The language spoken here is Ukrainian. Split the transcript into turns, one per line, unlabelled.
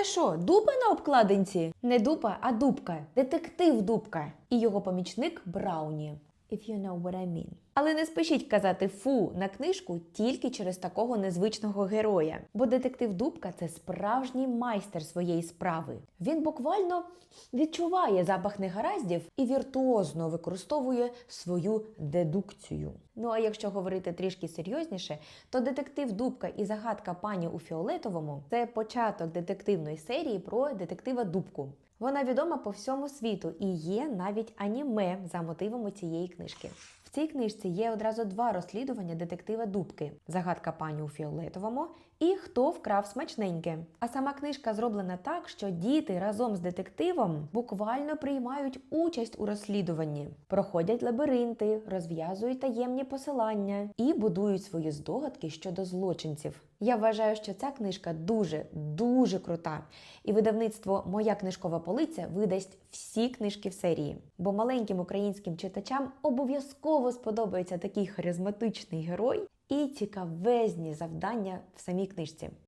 це що, дупа на обкладинці? Не дупа, а дубка. Детектив дубка. І його помічник Брауні. If you know what I mean. Але не спішіть казати фу на книжку тільки через такого незвичного героя. Бо детектив Дубка це справжній майстер своєї справи. Він буквально відчуває запах негараздів і віртуозно використовує свою дедукцію. Ну а якщо говорити трішки серйозніше, то детектив Дубка і загадка пані у фіолетовому це початок детективної серії про детектива Дубку. Вона відома по всьому світу і є навіть аніме за мотивами цієї книжки. Цій книжці є одразу два розслідування детектива Дубки: загадка пані у фіолетовому і хто вкрав смачненьке. А сама книжка зроблена так, що діти разом з детективом буквально приймають участь у розслідуванні, проходять лабіринти, розв'язують таємні посилання і будують свої здогадки щодо злочинців. Я вважаю, що ця книжка дуже дуже крута, і видавництво Моя книжкова полиця видасть всі книжки в серії. Бо маленьким українським читачам обов'язково сподобається такий харизматичний герой і цікавезні завдання в самій книжці.